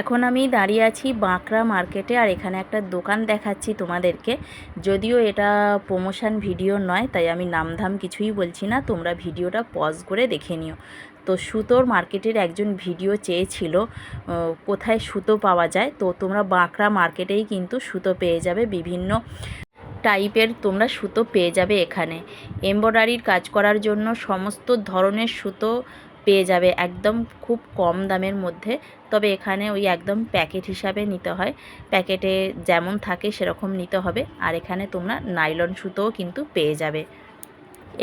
এখন আমি দাঁড়িয়ে আছি বাঁকড়া মার্কেটে আর এখানে একটা দোকান দেখাচ্ছি তোমাদেরকে। যদিও এটা প্রমোশন ভিডিও নয়, তাই আমি নামধাম কিছুই বলছি না, তোমরা ভিডিওটা পজ করে দেখে নিও। তো সুতোর মার্কেটের একজন ভিডিও চেয়েছিল কোথায় সুতো পাওয়া যায়? তো তোমরা বাঁকড়া মার্কেটেই কিন্তু সুতো পেয়ে যাবে, বিভিন্ন টাইপের তোমরা সুতো পেয়ে যাবে এখানে। এমব্রয়ডারির কাজ করার জন্য সমস্ত ধরনের সুতো পেয়ে যাবে একদম খুব কম দামের মধ্যে। তবে এখানে ওই একদম প্যাকেট হিসাবে নিতে হয়। প্যাকেটে যেমন থাকে সেরকম নিতে হবে। আর এখানে তোমরা নাইলন সুতোও কিন্তু পেয়ে যাবে।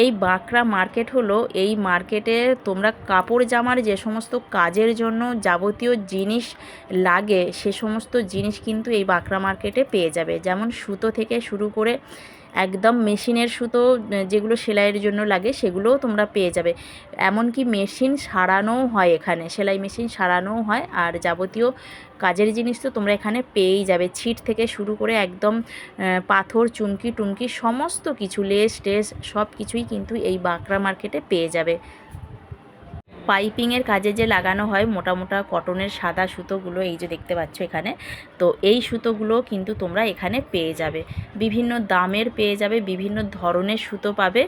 এই বাঁকড়া মার্কেট হলো এই মার্কেটে তোমরা কাপড় জামার যে সমস্ত কাজের জন্য যাবতীয় জিনিস লাগে, সে সমস্ত জিনিস কিন্তু এই বাঁকড়া মার্কেটে পেয়ে যাবে। যেমন সুতো থেকে শুরু করে একদম মেশিনের সুতো যেগুলো সেলাইয়ের জন্য লাগে, সেগুলোও তোমরা পেয়ে যাবে। এমনকি মেশিন সারানোও হয় এখানে, সেলাই মেশিন সারানোও হয়, আর যাবতীয় কাজের জিনিস তো তোমরা এখানে পেয়েই যাবে। ছিট থেকে শুরু করে একদম পাথর, চুমকি, টুমকি, সমস্ত কিছু, লেস, টেস সব কিছুই কিন্তু এই বাঁকড়া মার্কেটে পেয়ে যাবে। পাইপিংয়ের কাজে যে লাগানো হয় মোটা মোটা কটনের সাদা সুতোগুলো এই যে দেখতে পাচ্ছ এখানে, তো এই সুতোগুলো কিন্তু তোমরা এখানে পেয়ে যাবে। বিভিন্ন দামের পেয়ে যাবে, বিভিন্ন ধরনের সুতো পাবে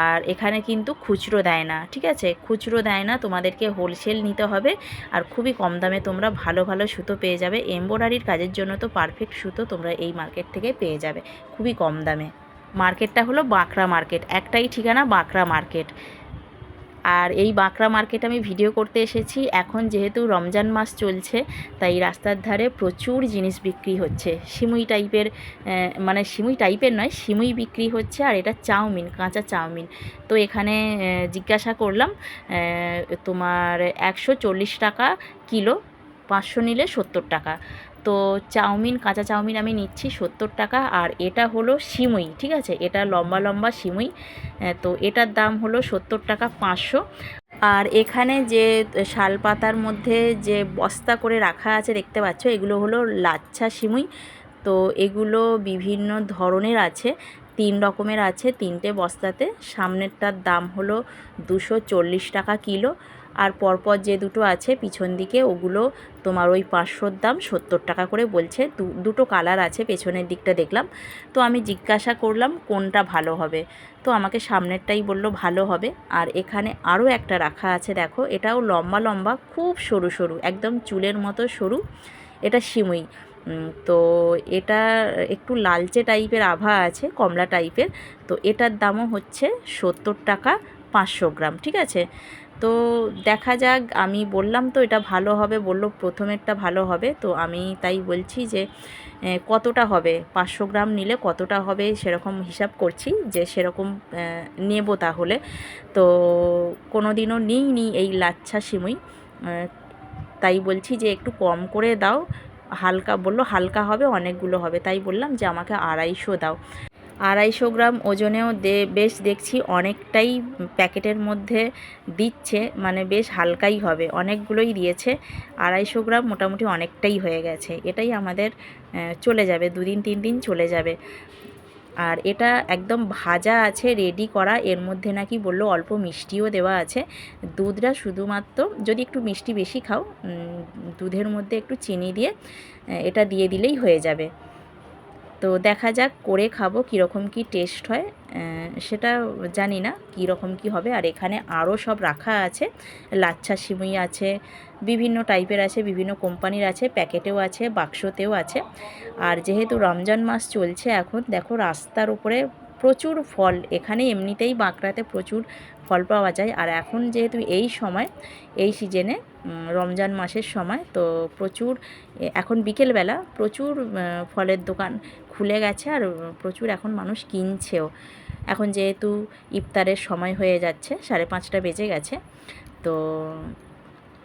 আর এখানে কিন্তু খুচরো দেয় না, ঠিক আছে? খুচরো দেয় না, তোমাদেরকে হোলসেল নিতে হবে আর খুবই কম দামে তোমরা ভালো ভালো সুতো পেয়ে যাবে। এমব্রয়ডারির কাজের জন্য তো পারফেক্ট সুতো তোমরা এই মার্কেট থেকে পেয়ে যাবে, খুবই কম দামে। মার্কেটটা হলো বাঁকড়া মার্কেট একটাই ঠিকানা বাঁকড়া মার্কেট আর এই বাঁকড়া মার্কেট আমি ভিডিও করতে এসেছি। এখন যেহেতু রমজান মাস চলছে, তাই রাস্তার ধারে প্রচুর জিনিস বিক্রি হচ্ছে। সিমুই টাইপের মানে সিমুই টাইপের নয়, সিমুই বিক্রি হচ্ছে আর এটা চাউমিন, কাঁচা চাউমিন। তো এখানে জিজ্ঞাসা করলাম তোমার একশো চল্লিশ টাকা কিলো পাঁচশো নিলে সত্তর টাকা। তো চাউমিন, কাঁচা চাউমিন আমি নিচ্ছি সত্তর টাকা আর এটা হলো সিমুই, ঠিক আছে? এটা লম্বা লম্বা সিমুই তো এটার দাম হলো সত্তর টাকা পাঁচশো। আর এখানে যে শাল পাতার মধ্যে যে বস্তা করে রাখা আছে দেখতে পাচ্ছ, এগুলো হলো লাচ্ছা সিমুই। তো এগুলো বিভিন্ন ধরনের আছে, তিন রকমের আছে তিনটে বস্তাতে। সামনেরটার দাম হলো দুশো টাকা কিলো। আর পরপর যে দুটো আছে পিছন দিকে ওগুলো তোমার ওই পাঁচশোর দাম সত্তর টাকা করে বলছে। দুটো কালার আছে, পেছনের দিকটা দেখলাম। তো আমি জিজ্ঞাসা করলাম, কোনটা ভালো হবে? তো আমাকে সামনেরটাই বলল, ভালো হবে। আর এখানে আরও একটা রাখা আছে, দেখো। এটাও লম্বা লম্বা, খুব সরু সরু, একদম চুলের মতো সরু। এটা সিমুই। তো এটা একটু লালচে টাইপের আভা আছে, কমলা টাইপের। তো এটার দামও হচ্ছে সত্তর টাকা পাঁচশো গ্রাম, ঠিক আছে? তো দেখা যাক, আমি বললাম তো এটা ভালো হবে, বলল প্রথমেরটা ভালো হবে, তো আমি তাই বলছি যে কতটা হবে? পাঁচশো গ্রাম নিলে কতটা হবে? সেরকম হিসাব করছি যে সেরকম নেব তাহলে। তো কোনো দিনও নিইনি এই লাচ্ছা সিমুই। তাই বলছি যে একটু কম করে দাও। হালকা বলল, হালকা হবে, অনেকগুলো হবে। তাই বললাম যে আমাকে আড়াইশো দাও। আড়াইশো গ্রাম ওজনেও দে, বেশ দেখছি অনেকটাই প্যাকেটের মধ্যে দিচ্ছে মানে বেশ হালকাই হবে। অনেকগুলোই দিয়েছে, আড়াইশো গ্রাম মোটামুটি অনেকটাই হয়ে গেছে। এটাই আমাদের চলে যাবে, দুদিন, তিন দিন চলে যাবে। আর এটা একদম ভাজা আছে রেডি করা, এর মধ্যে নাকি বলল অল্প মিষ্টিও দেওয়া আছে। দুধটা শুধুমাত্র, যদি একটু মিষ্টি বেশি খাও দুধের মধ্যে একটু চিনি দিয়ে এটা দিয়ে দিলেই হয়ে যাবে। তো দেখা যাক করে খাব কীরকম কি টেস্ট হয়। সেটা জানি না কীরকম কি হবে। আর এখানে আরও সব রাখা আছে। লাচ্ছা সিমুই আছে, বিভিন্ন টাইপের আছে, বিভিন্ন কোম্পানির আছে, প্যাকেটেও আছে, বাক্সতেও আছে। আর যেহেতু রমজান মাস চলছে এখন, দেখো রাস্তার উপরে প্রচুর ফল। এখানে এমনিতেই বাঁকড়াতে প্রচুর ফল পাওয়া যায়। আর এখন যেহেতু এই সময়, এই সিজনে রমজান মাসের সময়, তো প্রচুর এখন বিকেলবেলা প্রচুর ফলের দোকান খুলে গেছে আর প্রচুর এখন মানুষ কিনছেও। এখন যেহেতু ইফতারের সময় হয়ে যাচ্ছে, সাড়ে পাঁচটা বেজে গেছে, তো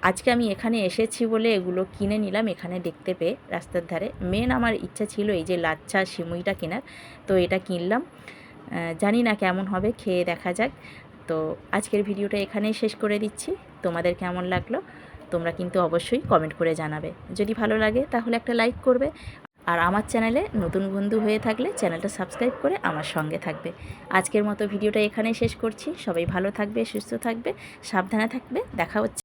আজকে আমি এখানে এসেছি বলে এগুলো কিনে নিলাম, এখানে দেখতে পেয়ে রাস্তার ধারে। মেন আমার ইচ্ছা ছিল এই যে লাচ্ছা, সিমুইটা কেনার, তো এটা কিনলাম। জানি না কেমন হবে, খেয়ে দেখা যাক। তো আজকের ভিডিওটা এখানেই শেষ করে দিচ্ছি। তোমাদের কেমন লাগল তোমরা কিন্তু অবশ্যই কমেন্ট করে জানাবে। যদি ভালো লাগে তাহলে একটা লাইক করবে। আর আমার চ্যানেলে নতুন বন্ধু হয়ে থাকলে চ্যানেলটা সাবস্ক্রাইব করে আমার সঙ্গে থাকবে। আজকের মতো ভিডিওটা এখানেই শেষ করছি। সবাই ভালো থাকবে, সুস্থ থাকবে, সাবধানে থাকবে। দেখা হচ্ছে।